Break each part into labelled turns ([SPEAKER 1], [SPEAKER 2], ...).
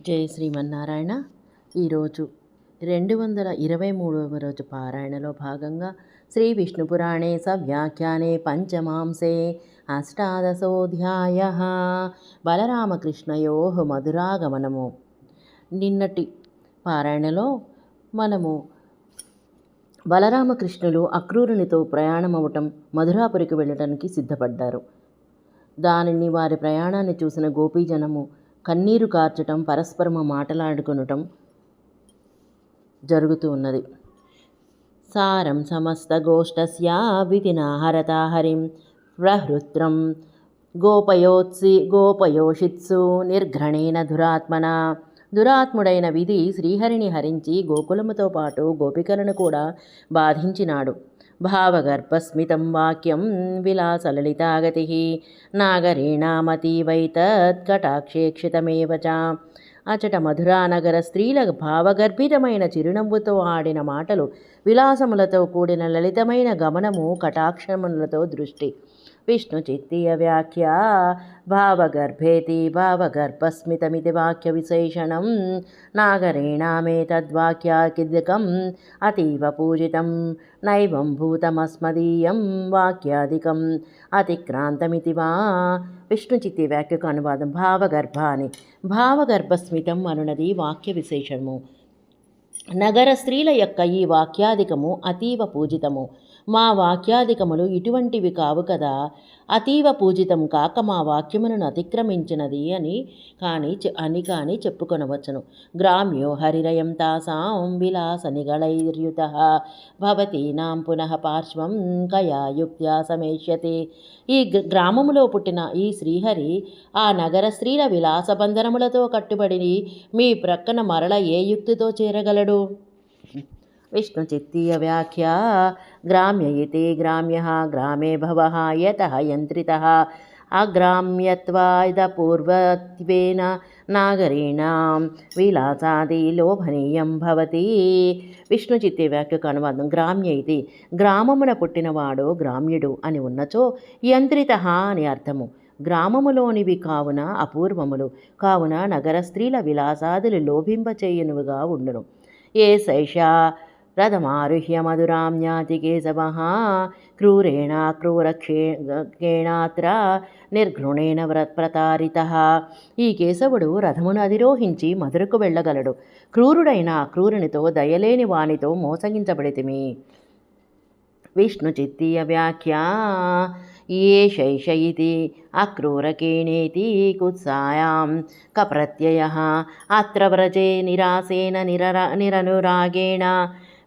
[SPEAKER 1] జై శ్రీమన్నారాయణ. ఈరోజు రెండు వందల ఇరవై మూడవ రోజు పారాయణలో భాగంగా శ్రీ విష్ణుపురాణే సవ్యాఖ్యానే పంచమాంసే అష్టాదశోధ్యాయ బలరామకృష్ణయో మధురాగమనము. నిన్నటి పారాయణలో మనము బలరామకృష్ణులు అక్రూరునితో ప్రయాణమవటం మధురాపురికి వెళ్ళటానికి సిద్ధపడ్డారు. దానిని వారి ప్రయాణాన్ని చూసిన గోపీజనము కన్నీరు కార్చటం పరస్పరము మాటలాడుకొనటం జరుగుతూ ఉన్నది. సారం సమస్త గోష్టస్య హరిం ప్రహృత్రం గోపయోత్సి గోపయోషిత్సు నిర్ఘ్రణేన దురాత్మన దురాత్ముడైన విధి శ్రీహరిని హరించి గోకులముతో పాటు గోపికలను కూడా బాధించినాడు. భావగర్భస్మితం వాక్యం విలాసలలితాగతి. నాగరీణామతీవైతత్కటాక్షేక్షితమేవ చ. అచట మధురానగర స్త్రీల భావగర్భితమైన చిరునవ్వుతో ఆడిన మాటలు విలాసములతో కూడిన లలితమైన గమనము కటాక్షములతో దృష్టి. విష్ణు చిత్తీయ వ్యాఖ్య భావగర్భేతి భావగర్భస్మితమితి వాక్య విశేషణం నాగరేణామే తద్వాక్యాకిదకం అతీవ పూజితం నైవం భూతమస్మదీయం వాక్యాదికం అతిక్రాంతమితి వా విష్ణుచిత్తి వ్యాఖ్యకు అనువాదం భావగర్భ అని భావగర్భస్మితం అనునది వాక్య విశేషము నగర స్త్రీల యొక్క ఈ వాక్యాధికము అతీవ పూజితము। మా వాక్యాధికములు ఇటువంటివి కావు కదా. అతీవ పూజితం కాక మా వాక్యములను అతిక్రమించినది అని కానీ అని కానీ చెప్పుకొనవచ్చును. గ్రామ్యో హరిరయం తాసాం విలాస నిగళైర్యుత భవతీనాం పునః పార్శ్వం కయా యుక్త్యా సమేష్యతే. ఈ గ్రామములో పుట్టిన ఈ శ్రీహరి ఆ నగర స్త్రీల విలాసబంధనములతో కట్టుబడి మీ ప్రక్కన మరల ఏ యుక్తితో చేరగలడు? విష్ణుచిత్తీయ వ్యాఖ్య గ్రామ్య ఇతి గ్రామ్య గ్రామే భవ యత యంత్రిత అగ్రామ్యత్వాదపూర్వత్వేన నాగరీణాం విలాసాది లోభనీయం భవతి విష్ణుచిత్తే వ్యాఖ్యకు అనువాదం గ్రామ్య ఇది గ్రామమున పుట్టినవాడు గ్రామ్యుడు అని ఉన్నచో యంత్రిత అని అర్థము. గ్రామములోనివి కావున అపూర్వములు కావున నగర స్త్రీల విలాసాదులు లోభింపచేయునువుగా ఉండును. ఏ సైషా రథమారుహ్య మధురాం జ్ఞాతి కేశవ క్రూరేణ క్రూరక్షేణాత్ర నిర్ఘృణేన ప్రతారిత ఈ కేశవుడు రథమును అధిరోహించి మధురకు వెళ్ళగలడు క్రూరుడైన అక్రూరునితో దయలేని వానితో మోసగించబడితిమి విష్ణు చిత్తీయ వ్యాఖ్య ఏ శైష ఇది అక్రూరకేణేతి కుత్సాయాం కప్రత్యయ అత్ర వ్రజే నిరాసేన నిరర నిరనురాగేణ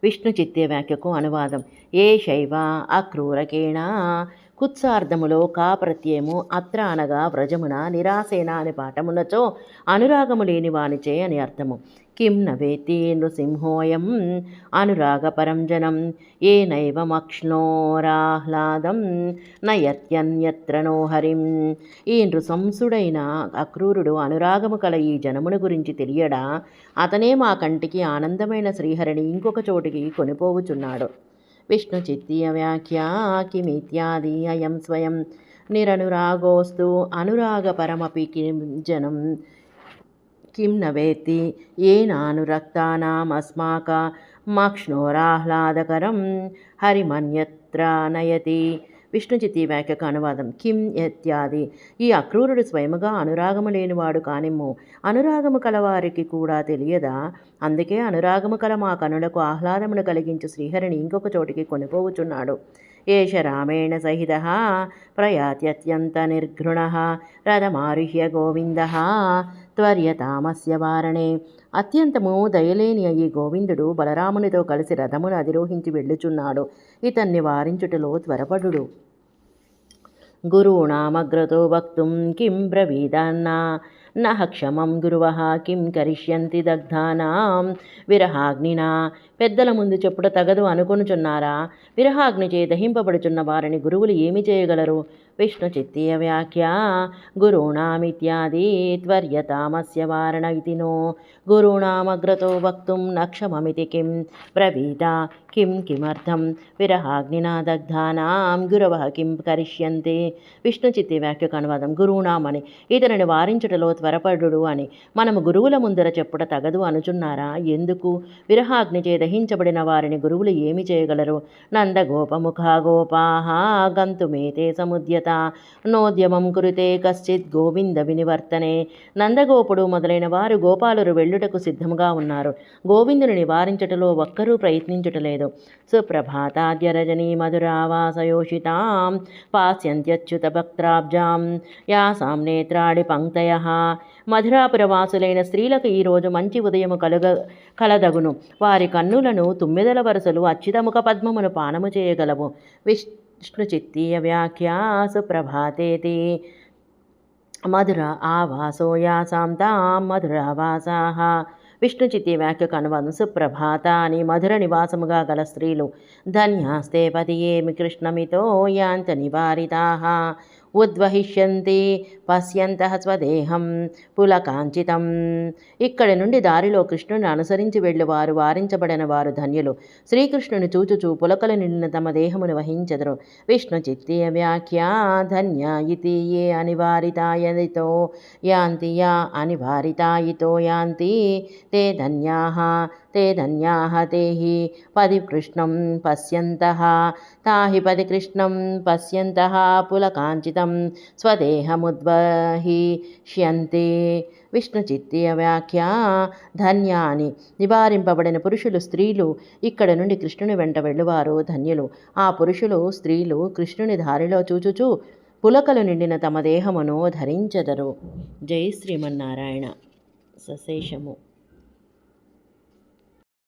[SPEAKER 1] విష్ణు చిత్తే వ్యాఖ్యకు అనువాదం. ఏ శైవ అక్రూరకేణ కుత్సార్థములో కా ప్రత్యయము అత్ర అనగా వ్రజమున నిరాసేన అనే పాఠమునచో అనురాగము లేని వానిచే అని అర్థము. కిం నవేతి నృసింహోయం అనురాగపరం జనం ఏ నైవమక్ష్ణోరాహ్లాదం నయత్యన్యత్ర నో హరిం. ఈ నృశంసుడైన అక్రూరుడు అనురాగము కల ఈ జనమును గురించి తెలియడా? అతనే మా కంటికి ఆనందమైన శ్రీహరిని ఇంకొక చోటికి కొనిపోవుచున్నాడు. విష్ణు చిత్తీయ కిమిత్యాది అయం స్వయం నిరనురాగోస్తు అనురాగపరమపి కిం జనం కిం నవేత్తి ఏనానురక్తానామస్మాక మక్ష్ణోరాహ్లాదకరం హరిమన్యత్ర నయతి విష్ణుచితి వ్యాఖ్యకు అనువాదం కిం ఇత్యాది ఈ అక్రూరుడు స్వయముగా అనురాగము లేనివాడు కానిమ్ము. అనురాగము కలవారికి కూడా తెలియదా? అందుకే అనురాగము కల మా కనులకు ఆహ్లాదమును కలిగించు శ్రీహరిని ఇంకొక చోటికి కొనిపోవుచున్నాడు. ఏష రామేణ సహిత ప్రయాత్యత్యంత నిర్ఘృణ రథమారుహ్య గోవింద త్వర్యతామస్య వారణే అత్యంతము దయలేని అయ్యి గోవిందుడు బలరామునితో కలిసి రథమును అధిరోహించి వెళ్ళుచున్నాడు. ఇతన్ని వారించుటలో త్వరపడు గురూణామగ్రతో వక్తుం కిం బ్రవీదాన్నా। నహ క్షమం గురువ కిం కరిష్యంతి దగ్ధానాం. విరహాగ్నినా పెద్దల ముందు చెప్పుట తగదు అనుకొనుచున్నారా? విరహాగ్ని చే దహింపబడుచున్న వారిని గురువులు ఏమి చేయగలరు? విష్ణుచిత్తీయ వ్యాఖ్య గురుణామిత్యాది త్వర్యతామస్య వారణ ఇతి నో గురూణామగ్రతో వక్తుం నక్షమమితి కిం బ్రవీత కిం కిమర్థం విరహాగ్నినా దగ్ధానాం గురవ కిం కరిష్యంతే విష్ణుచిత్తి వ్యాఖ్యకు అనువాదం గురువునామని ఇతనిని వారించుటలో త్వరపడు అని। మనము గురువుల ముందర చెప్పుట తగదు అనుచున్నారా? ఎందుకు? విరహాగ్నిచే దహించబడిన వారిని గురువులు ఏమి చేయగలరు? నందగోపముఖ గోపాహ గంతుమేతే సముద్యత. నోద్యమం కురితే కశ్చిత్ గోవింద వినివర్తనే. నందగోపుడు మొదలైన వారు గోపాలురు వెళ్ళుటకు సిద్ధముగా ఉన్నారు. గోవిందుని నివారించుటలో ఒక్కరూ ప్రయత్నించుటలేదు. సుప్రభాతాద్యరజనీ మధురావాసయోషితాం పాస్యంత్యచ్యుత భక్త్రాబ్జాం. యాసాం నేత్రాడి పంక్తయ. మధురాపురవాసులైన స్త్రీలకు ఈరోజు మంచి ఉదయము కలుగ కలదగును. వారి కన్నులను తుమ్మిదల వరుసలు అచ్యుతముఖ పద్మమును పానము చేయగలవు. విష్ వ్యాఖ్యా సుప్రభాతేతి మధుర ఆవాసోయాసాం తాం మధురావాసాః విష్ణుచిత్తి వ్యాఖ్యకు అనువాదం సుప్రభాత అని మధుర నివాసముగా గల స్త్రీలు ధన్యాస్తే పతియేమి కృష్ణమితో యాంత నివారితాః ఉద్వహిష్యంతి పశ్యంత స్వదేహం పులకాంచితం. ఇక్కడి నుండి దారిలో కృష్ణుని అనుసరించి వెళ్ళువారు వారించబడిన వారు ధన్యులు. శ్రీకృష్ణుని చూచుచూ పులకలు నిండిన తమ దేహమును వహించెదరు. విష్ణు చిత్తీయ వ్యాఖ్యా ధన్య ఇది ఏ అనివారితాయతో యాంతి యా అనివారితాయితో యాంతి తే ధన్యా ते धन्याः ते हि पदिकृष्णं पश्यन्तः ता हि पदिकृष्णं पश्यन्तः पुलकाञ्चितं స్వదేహముద్వహిష్యంతే విష్ణుచిత్తీయ వ్యాఖ్య ధన్యాని నివారింపబడిన పురుషులు స్త్రీలు ఇక్కడ నుండి కృష్ణుని వెంట వెళ్ళువారు ధన్యులు ఆ పురుషులు స్త్రీలు కృష్ణుని దారిలో చూచుచూ పులకలు నిండిన తమ దేహమును ధరించెదరు జై శ్రీమన్నారాయణ సశేషము